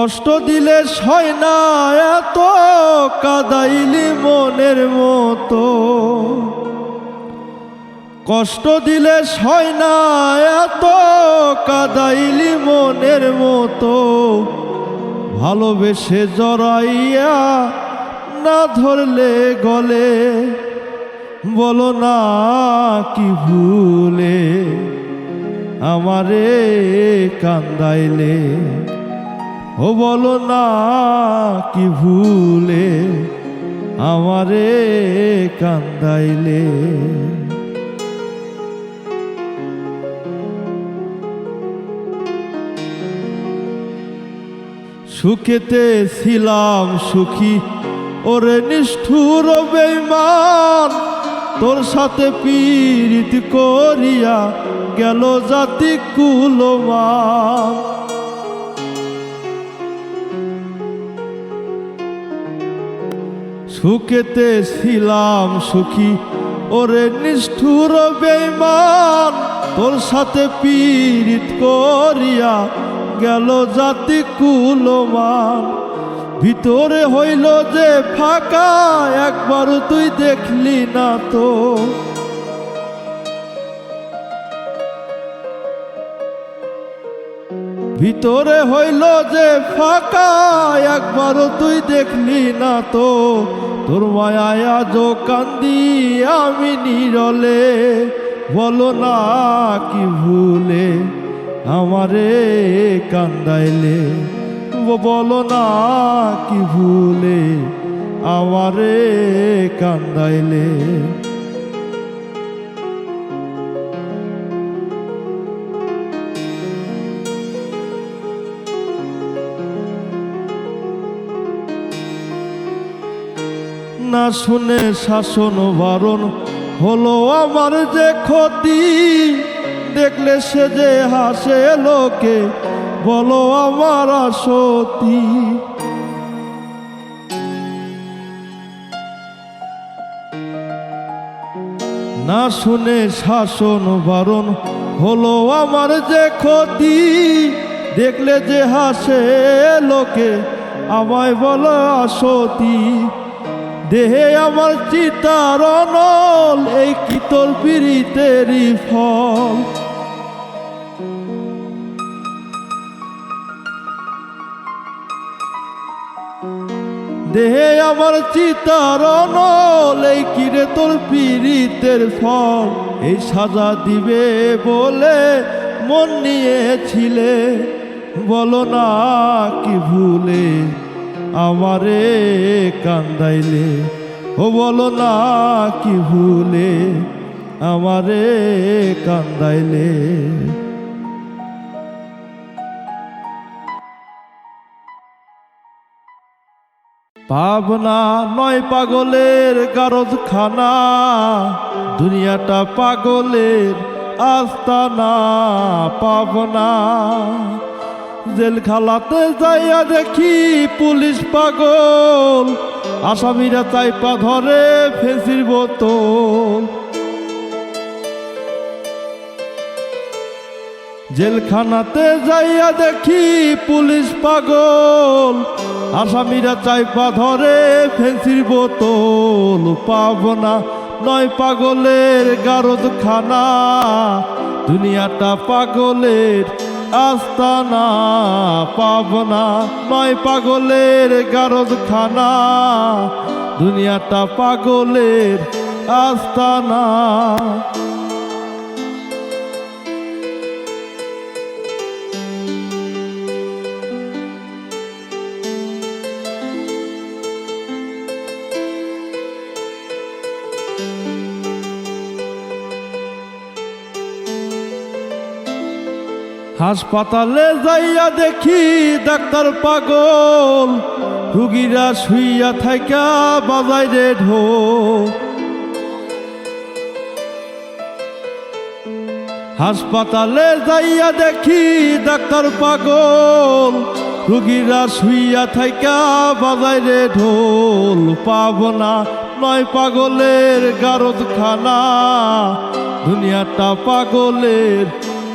কষ্ট দিলে সয় না এত, কাদাইলি মনের মতো। কষ্ট দিলে সয় না এত, কাদাইলি মনের মতো। ভালোবেসে জড়াইয়া না ধরলে গলে, বলো না কি ভুলে, আমারে কান্দাইলে। ও বলো না কি ভুলে আমারে কান্দাইলে? সুখেতে ছিলাম সুখী, ওরে নিষ্ঠুর বেইমান তোর সাথে পীড়িত করিয়া গেল জাতি কুলমান সুখেতে ছিলাম সুখী। ওরে নিষ্ঠুর বেইমান তোর সাথে পীড়িত করিয়া গেল জাতি কুলমান। ভিতরে হইল যে ফাঁকা, একবার তুই দেখলি না তো। ভিতরে হইল যে ফাঁকা একবারও তুই দেখলি না তো। তোর মায়ায় আজও কান্দি, আমি নিরলে, বলো না কি ভুলে, আমারে কান্দাইলে। বলো না কি ভুলে, আমারে কান্দাইলে। না শুনে শাসন বারণ হলো আমার যে ক্ষতি। দেখলে সে যে হাসে লোকে, বলো আমার সতী। না শুনে শাসন বারণ হলো আমার যে ক্ষতি। দেখলে যে হাসে লোকে, আমায় বলো সতী। দেহে আমার চিতার অনল, এই কি তোর পীড়িতেরই ফল। দেহে আমার চিতার অনল, এই কিরে তোর পীড়িতের ফল। এই সাজা দিবে বলে মন নিয়েছিলে, বলো না কি ভুলে আমারে কান্দাইলে, ও বলো না কি ভুলে আমারে কান্দাইলে। পাবনা নয় পাগলের গারদ খানা দুনিয়াটা পাগলের আস্তানা, পাবনা। জেল খালাতে যাইয়া দেখি পুলিশ পাগল। আসামিরা চাইপা ধরে ফেন্সির বোতল। জেলখানাতে যাইয়া দেখি পুলিশ পাগল। আসামিরা চাইপা ধরে ফেন্সির বোতল। পাবনা নয় পাগলের গারদ খানা দুনিয়াটা পাগলের আস্তানা পাবনা নয় পাগলের গারদ খানা দুনিয়াটা পাগলের আস্তানা। হাসপাতালে যাইয়া দেখি ডাক্তার পাগল। রুগীরা শুইয়া থাইকা বাজাই রে ঢোল। হাসপাতালে যাইয়া দেখি ডাক্তার পাগল। রুগীরা শুইয়া থাইকা বাজাই রে ঢোল। পাবনা নয় পাগলের গারদ খানা দুনিয়াটা পাগলের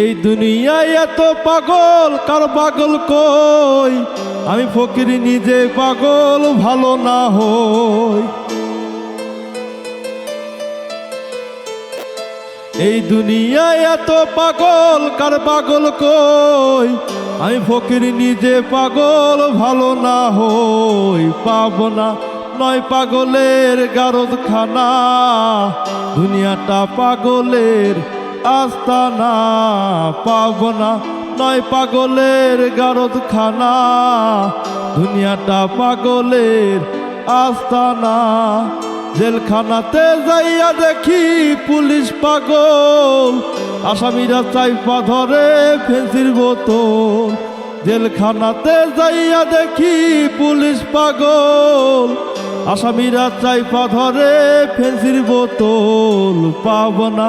এই দুনিয়ায় এত পাগল, কার পাগল কই? আমি ফকির নিজে পাগল, ভালো না হই। এই দুনিয়ায় এত পাগল, কার পাগল কই? আমি ফকির নিজে পাগল, ভালো না হই। পাব না, নয় পাগলের গারদ খানা দুনিয়াটা পাগলের আস্তানা পাব না নয় পাগলের গারদ খানা দুনিয়াটা পাগলের আস্তানা। জেলখানাতে যাইয়া দেখি পুলিশ পাগল। আসামিরা চাইপা ধরে ফেন্সির বোতল। জেলখানাতে যাইয়া দেখি পুলিশ পাগল। আসামিরা চাইপা ধরে ফেন্সির বোতল। পাব না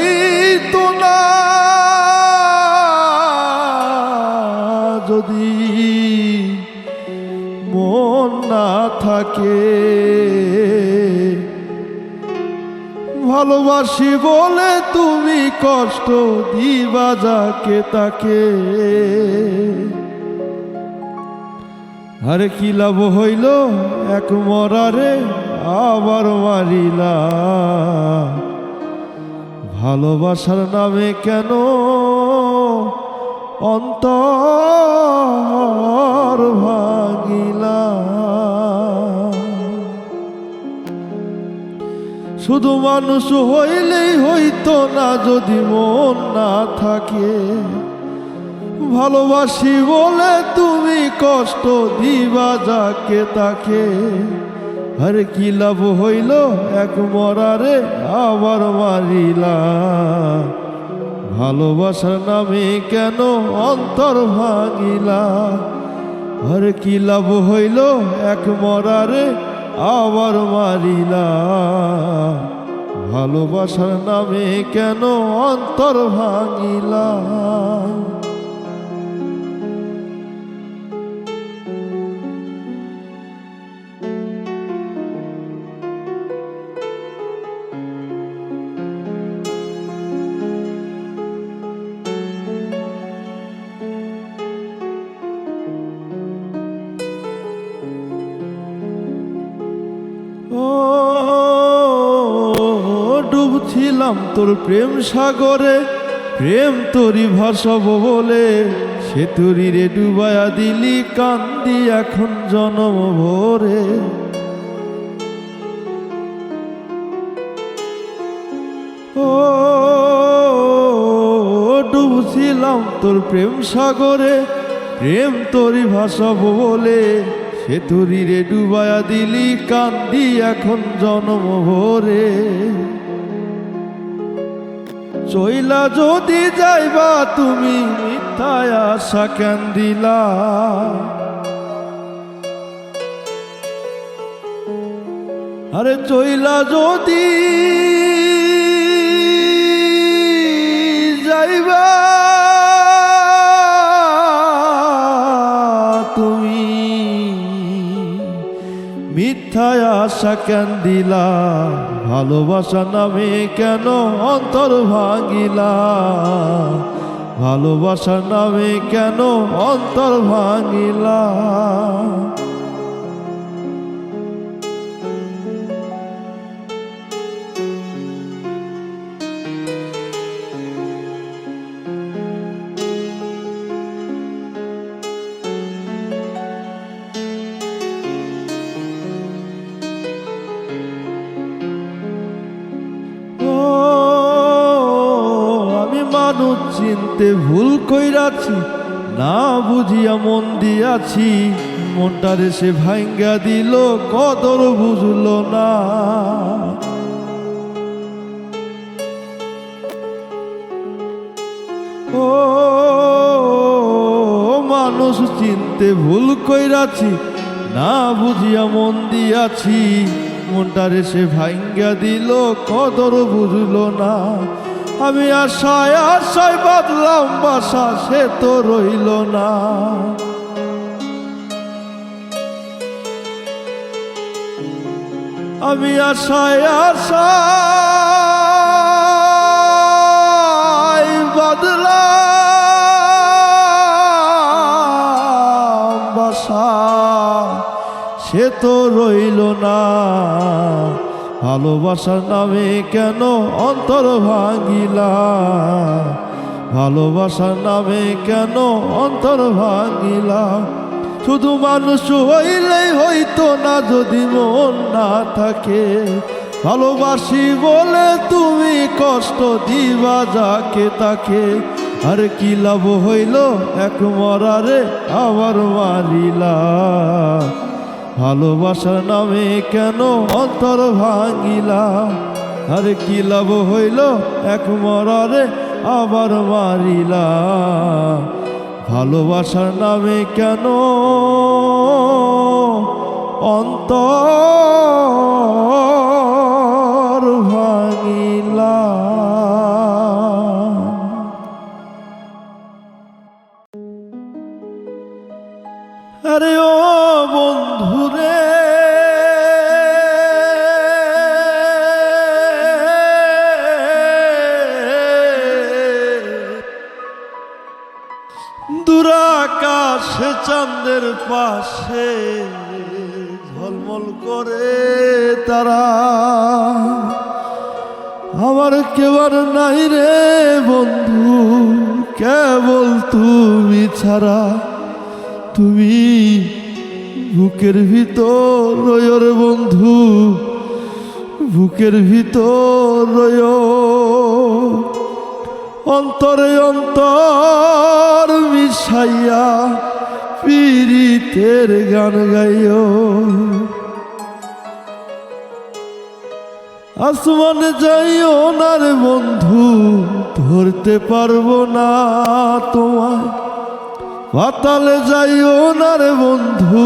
থাকে ভালোবাসি বলে তুমি কষ্ট দিবা যাকে তাকে। আরে কি লাভ হইল এক মরারে আবার মারিলা। ভালোবাসার নামে কেন অন্তর ভাগিলা শুধু মানুষ হইলেই হইতো না, যদি মন না থাকে। ভালোবাসি বলে তুমি কষ্ট দিবা যাকে তাকে। আরে কি লাভ হইল এক মরারে আবার মারিলা। ভালোবাসার নামে কেন অন্তর ভাঙিলা? আরে কি লাভ হইল এক মরারে আবার মারিলা। ভালোবাসার নামে কেন অন্তর ভাঙিলা? প্রেম সাগরে, প্রেম তোরি ভাসব বলে। সে তুরি রে ডুবায়া দিলি, কান্দি এখন জনম ভরে। ও, ডুবছিলাম তোর প্রেম সাগরে, প্রেম তোরি ভাসব বলে। সে তুরি রে ডুবায়া দিলি, কান্দি এখন জনম ভরে। চইলা যদি যাইবা, তুমি মিথ্যায় আশা কেন দিলা আরে চইলা যদি যাইবা, তুমি মিথ্যায় আশা কেন দিলা ভালোবাসা নামে কেন অন্তর ভাঙিলা? ভালোবাসা নামে কেন অন্তর ভাঙিলা? চিনতে ভুল কইরাছি, না বুঝিয়া মন দিয়াছি, মনটারে সে ভাঙ্গা দিল, কদর বুঝলো না। ও, মানুষ চিনতে ভুল কইরাছি, না বুঝিয়া মন দিয়াছি, মনটারে সে ভাঙ্গা দিল, কদর বুঝলো না। আমি আশায় আশায় বাদলাম বাসা, সে তো রইল না। আমি আশায় আশায় বাদলাম বাসা, সে তো রইল না। ভালোবাসার নামে কেন অন্তর ভাঙিলা? ভালোবাসার নামে কেন অন্তর ভাঙিলা? শুধু মানুষ হইলেই হইতো না, যদি মন না থাকে। ভালোবাসি বলে তুমি কষ্ট দিবা যাকে তাকে। আর কি লাভ হইল? এক মরারে আবার মারিলা। ভালোবাসার নামে কেন অন্তর ভাঙিলা? আর কি লাভ হইল এক মরারে আবার মারিলা? ভালোবাসার নামে কেন অন্তর ভাঙিলা? আরে ও বন্ধুরে চাঁদের পাশে ঝলমল করে তারা। আমার কেবল নাই রে বন্ধু, কেবল তুমি ছাড়া। তুমি বুকের ভিতর রয়র বন্ধু, বুকের ভিতর রয় অন্তরে অন্তর মিশাইয়া পীড়িতের গান গাইও। আসমানে যাইও না রে বন্ধু, ধরতে পারব না তোমায়। পাতালে যাইও না রে বন্ধু,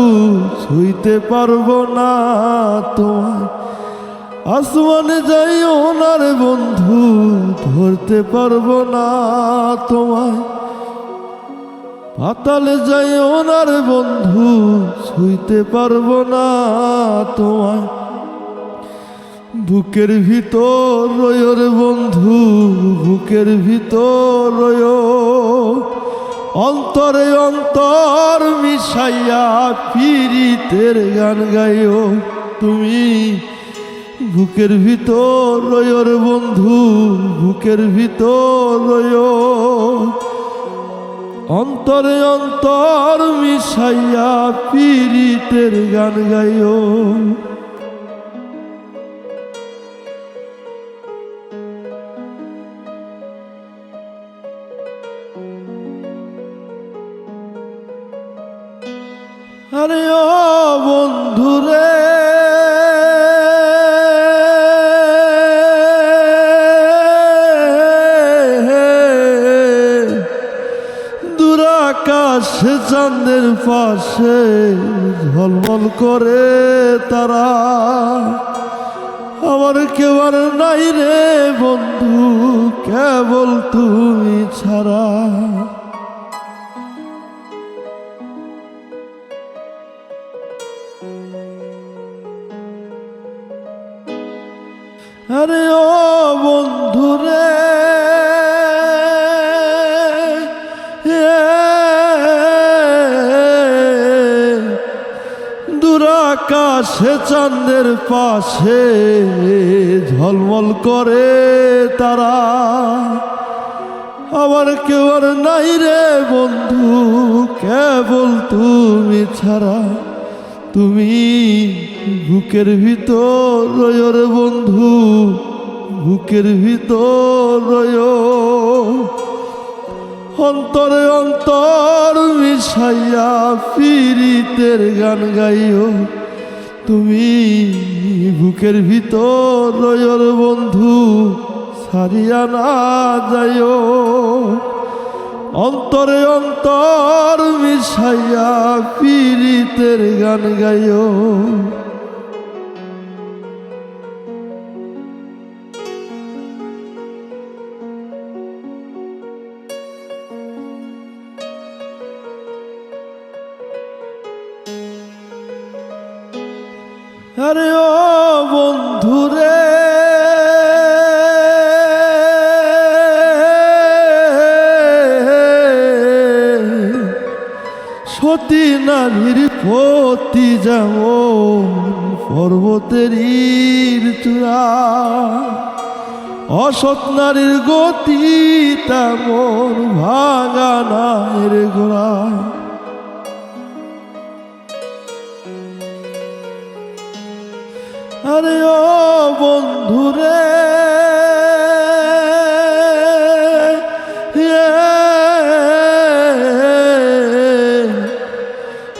ছুঁইতে পারব না তোমায়। আসমানে যাইও না রে বন্ধু, ধরতে পারব না তোমায়। পাতালে যাই না রে বন্ধু, ছুঁইতে পারব না তোমায়। বুকের ভিতর রয় রে বন্ধু, বুকের ভিতর রয় অন্তরে অন্তর মিশাইয়া পীড়িতের গান গাইও। তুমি বুকের ভিতর রয় রে বন্ধু, বুকের ভিতর রয় অন্তরে অন্তর মিশাইয়া পীড়িতের গান গাইও। আরে ও বন্ধুরে দুরাকাশ চাঁদের পাশে ঝলমল করে তারা। আমার কেউ আর নাই রে বন্ধু, কেবল তুমি ছাড়া। আরে ও বন্ধুরে আকাশে, চাঁদের পাশে ঝলমল করে তারা। আমার কেউ আর নাই রে বন্ধু, কেবল তুমি ছাড়া। তুমি বুকের ভিতর রয় রে বন্ধু, বুকের ভিতর অন্তরে অন্তর মিশাইয়া পীড়িতের গান গাইও। তুমি বুকের ভিতর রয়র বন্ধু সারিয়া না যাইও। অন্তরে অন্তর মিশাইয়া পীড়িতের গান গাইও। যেমন পর্বতের চূড়া অসৎ নারীর গতি তেমন ভাঙা নায়ের গোড়া আরে ও বন্ধুরে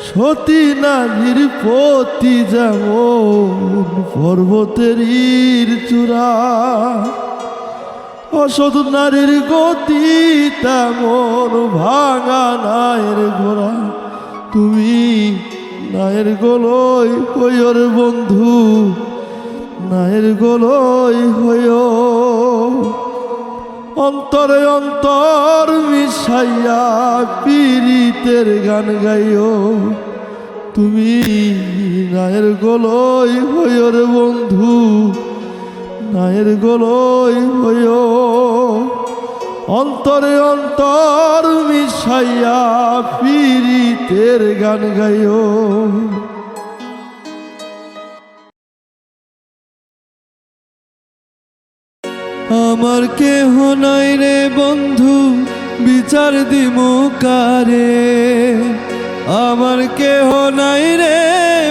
সতী নারীর পতি যেমন পর্বতের চূড়া। অসৎ নারীর গতি তেমন ভাঙা নায়ের ঘোড়া। তুমি নায়ের গোলই হইয়র বন্ধু, নায়ের গোলই হইয়। অন্তরে অন্তর মিশাইয়া পীড়িতের গান গাইও তুমি নায়ের গোলই হইয়র বন্ধু, নায়ের গোলই হইয় অন্তরে অন্তর মিশাইয়া পীড়িতের গান গাইও। আমার কেহ নাই রে বন্ধু, বিচার দিমু কারে? আমার কেহ নাই রে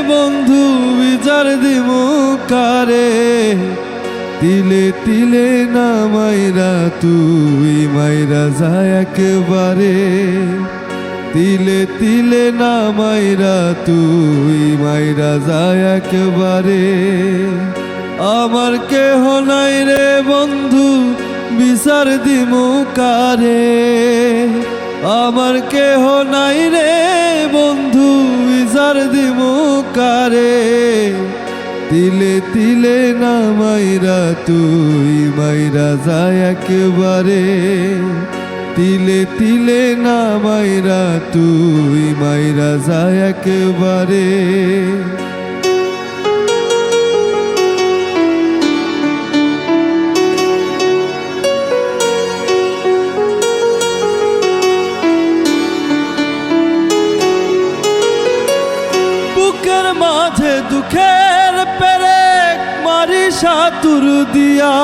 বন্ধু, বিচার দিমু কারে? তিলে তিলে না মাইরা তুই মাইরা যায় একেবারে। তিলে তিলে না মাইরা তুই মাইরা যায় একেবারে। আমার কেহ নাই রে বন্ধু, বিচার দিমু কারে? আমার কেহ নাই রে বন্ধু বিচার দিমু কারে? তিলে তিলে না মাইরা তুই, মাইরা যায় একেবারে। তিলে তিলে না মাইরা তুই, মাইরা যায় একেবারে। দুঃখের পেরেক মারি সাতুর দিয়া।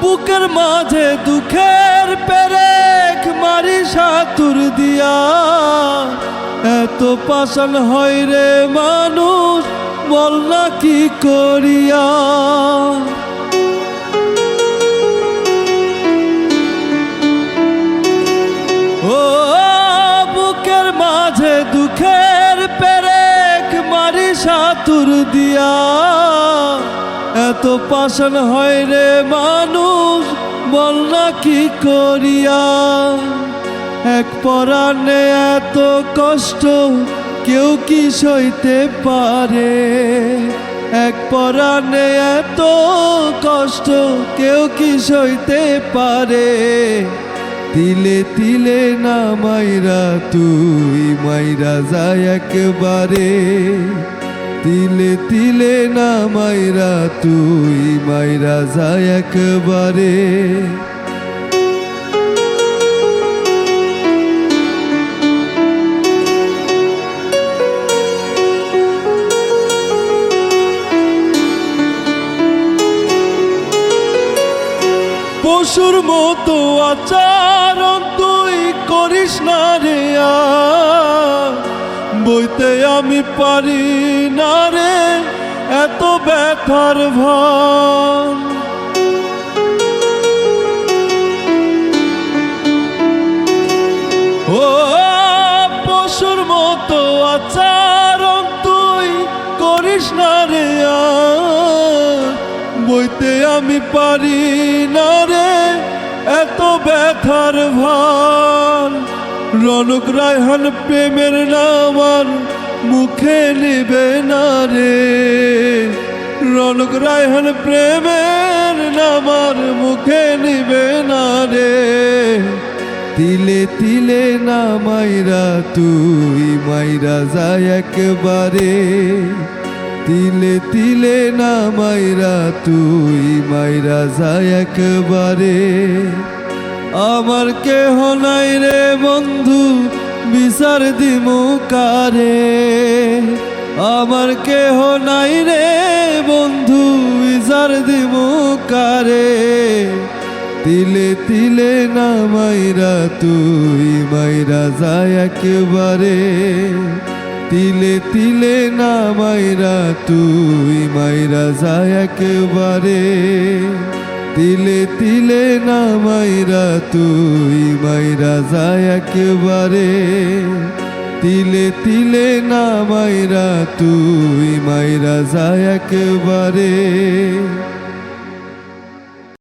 বুকের মাঝে দুঃখের পেরেক মারি সাতুর দিয়া। এত পাশান হয় রে মানুষ, বল না কি করিয়া। ও, বুকের মাঝে দুঃখের মারি সাতুর দিয়া। এত পাশান হয় রে মানুষ, বল না কি করিয়া। এক পরাণে এত কষ্ট, কেউ কি সইতে পারে? এক পরাণে এত কষ্ট, কেউ কি সইতে পারে? তিলে তিলে না মাইরা, তুই মাইরা যায় একবারে। তিলে তিলে না মাইরা তুই মাইরা যায় একবারে। পশুর মতো আচারণ তুই করিস না রে আ বইতে আমি পারি না রে, এত ব্যথার ভান। ও পশুর মতো আচরণ তুই করিস না রে বইতে আমি পারি না রে, এত ব্যথার ভান। রনক রায়হান প্রেমের নাম আর মুখে নিবে না রে। রনক রায়হান প্রেমের নাম আর মুখে নিবে না রে। তিলে তিলে না মাইরা তুই মাইরা যায় একবারে। তিলে তিলে না মাইরা তুই মাইরা যায় একবারে। আমার কেহ নাই রে বিচার দিমু কারে? আমার কেহ নাই রে বন্ধু, বিচার দিমু কারে? তিলে তিলে না মাইরা তুই মাইরা যায় একেবারে। তিলে তিলে না মাইরা তুই মাইরা যায় একেবারে। তিলে তিলে না মাইরা তুই মাইরা যায় একেবারে। তিলে তিলে না মাইরা তুই মাইরা যায় একেবারে।